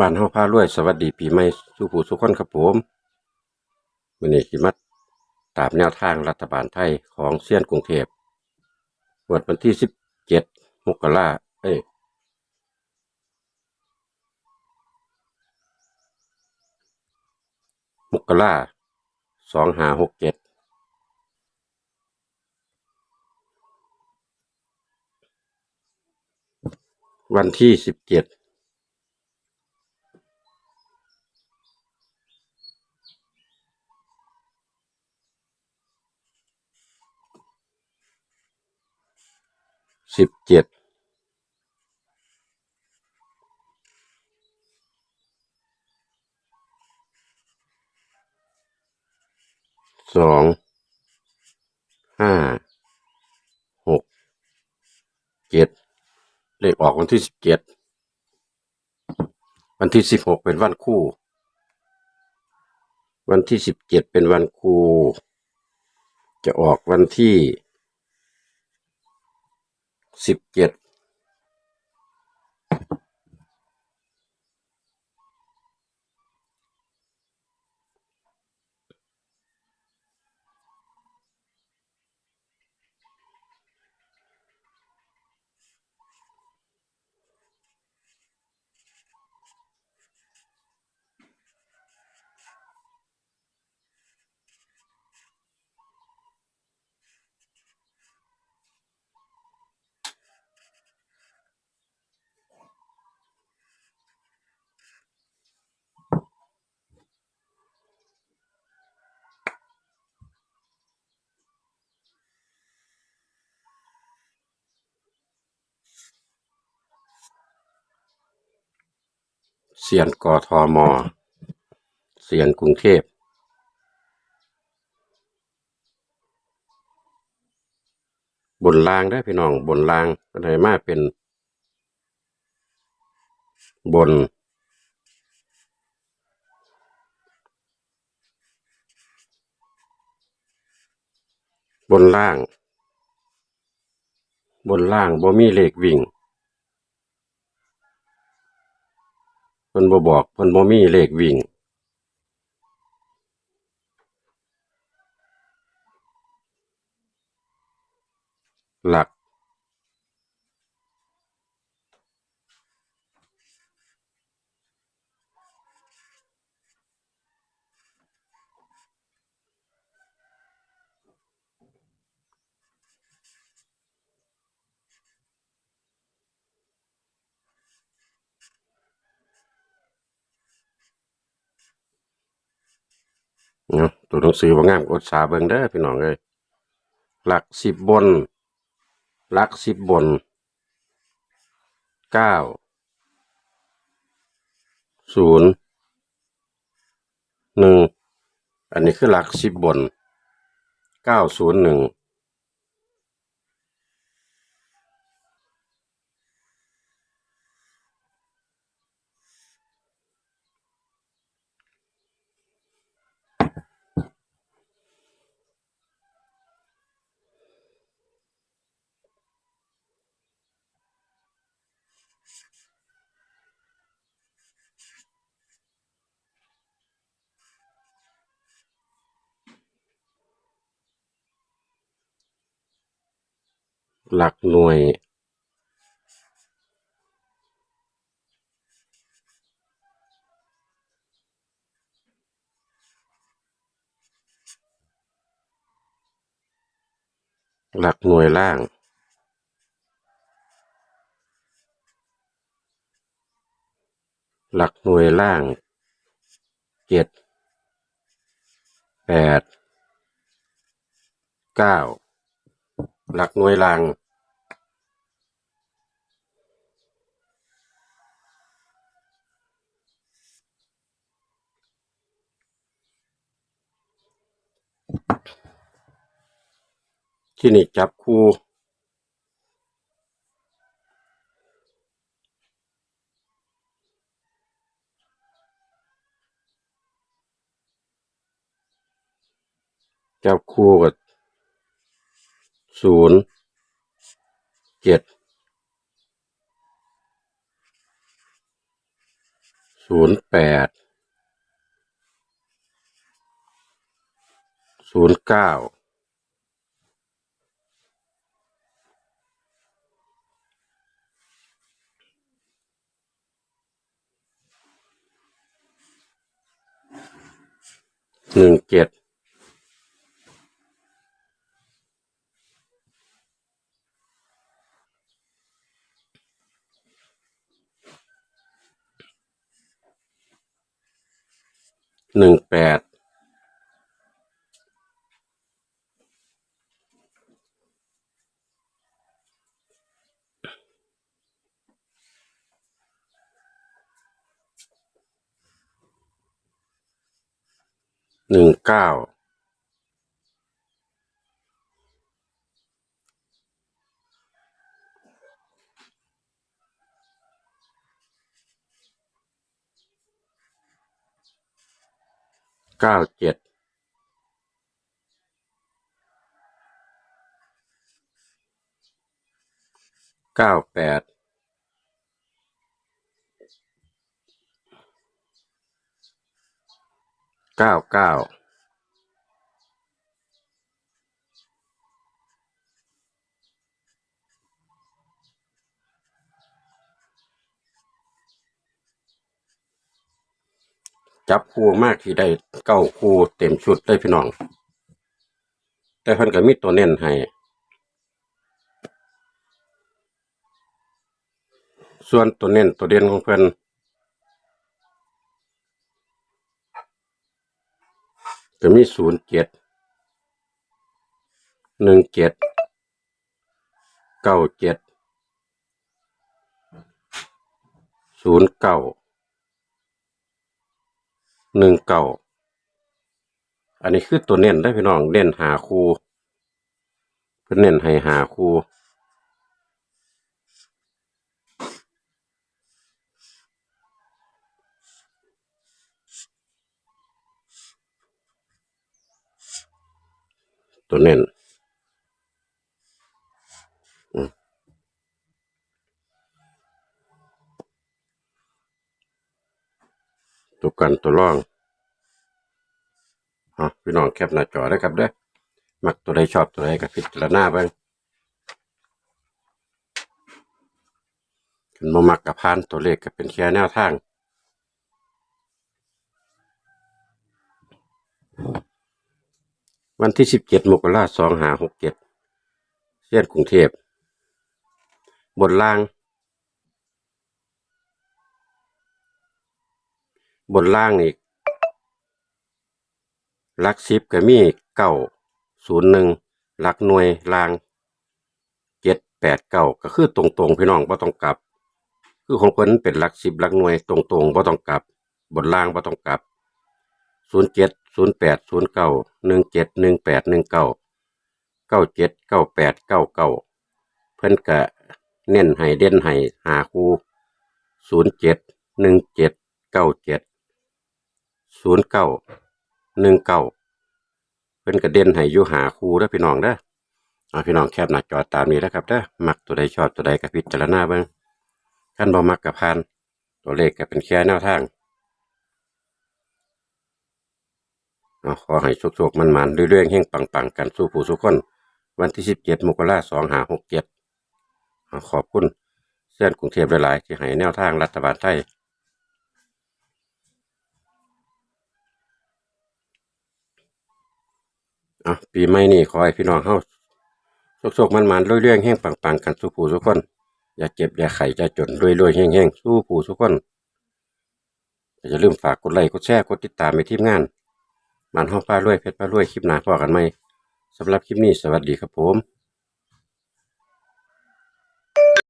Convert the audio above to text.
บ้านเฮาพารวยสวัสดีปีใหม่สู่ผู้สุขคนครับผมวันนี้สิมาตามแนวทางรัฐบาลไทยของเซียนกรุงเทพวดวันที่สิบเจ็ดมกราเอ้ยมกราสองห้าหกเจ็ดวันที่สิบเจ็ด สิบเจ็ดสองห้าหกเจ็ดเลขออกวันที่สิบเจ็ดวันที่สิบหกเป็นวันคู่ วันที่สิบเจ็ดเป็นวันคู่ จะออกวันที่ สิบเจ็ด เสียนกทมเสียนกรุงเทพ บนรางได้พี่น้องบนรางก็เลยมาเป็น บน บนล่าง บนล่างบ่มีเลขวิ่ง เพิ่นบ่บอกเพิ่นบ่มีเลขวิ่ง หลัก เนาะตัวหนังสือว่างามกดสาเบิ่งเด้อพี่น้องเลยหลักสิบบน หลักสิบบนเก้าศูนย์หนึ่งอันนี้คือหลักสิบบนเก้าศูนย์หนึ่ง หลักหน่วย หลักหน่วยล่างหลักหน่วยล่างเจ็ดแปดเก้าหลักหน่วยล่าง ที่นี่จับคู่จับคู่กับศูนย์เจ็ดศูนย์แปดศูนย์เก้า หนึ่งเจ็ดหนึ่งแปด หนึ่งเก้าเก้าเจ็ดเก้าแปด เก้าเก้าจับคู่มากที่ได้เก้าคู่เต็มชุดได้พี่น้อง แต่เพิ่นก็มีตัวเน้นให้ส่วนตัวเน้นตัวเด่นของเพิ่น จะมีศูนย์เจ็ดหนึ่งเจ็ดเก้าเจ็ดศูนย์เก้าหนึ่งเก้าอันนี้คือตัวเน้นได้พี่น้องเน้นหาคูเพิ่นเน้นให้หาคู ตัวเน้นตัวกันตัวร่องอะพี่น้องแคปหน้าจอได้ครับเด้อมักตัวใดชอบตัวใดก็พิจารณาเบิ่งคันบ่มักกับพานตัวเลขก็เป็นแค่แนวทาง วันที่สิบเจ็ดมกราสองหาหกเจ็ดเส้นกรุงเทพบนล่าง บนล่างนี่ลักสิบก็มีเก้าศูนย์หนึ่งลักหน่วยล่างเจ็ดแปดเก้าก็คือตรงๆพี่น้องบ่ต้องกลับ คือของคนเป็นลักสิบลักหน่วยตรงๆบ่ต้องกลับบนล่างบ่ต้องกลับศูนย์เจ็ด ศูนย์แปดศูนย์เก้าหนึ่งเจ็ดหนึ่งแปดหนึ่งเก้าเก้าเจ็ดเก้าแปดเก้าเก้าเพิ่นก็เน้นให้เด่นให้หาคูศูนย์เจ็ดหนึ่งเจ็ดเก้าเจ็ดศูนย์เก้าหนึ่งเก้าเพิ่นก็เด่นให้อยู่หาคู่เด้อพี่น้องเด้อเอาพี่น้องแคบหน้าจอตามนี้นะครับเด้อมักตัวใดชอบตัวใดก็พิจารณาเบิ่งคันบ่มักก็ผ่าน ตัวเลขก็เป็นแค่แนวทาง เอาขอให้โชคๆมันๆเรื่อยๆเฮงปังๆ กันสู้ผู้สู้คน วันที่สิบเจ็ดมกราสองหาหกเจ็ดขอบคุณเส้นกรุงเทพหลายๆที่ให้แนวทางรัฐบาลไทยอะปีใหม่นี่ขอให้พี่น้องเฮาโชคๆมันๆเรื่อยๆแห้งปังๆ กันสู้ผู้ทุกคน อย่าเจ็บอย่าไข้อย่าจนรวยๆแห้งๆสู้ผู้ทุกคนอย่าลืมฝากกดไลค์กดแชร์กดติดตามไปทีมงาน มันห้องป้ารวยเพชรป้ารวยคลิปหน้าพอกันไหมสำหรับคลิปนี้สวัสดีครับผม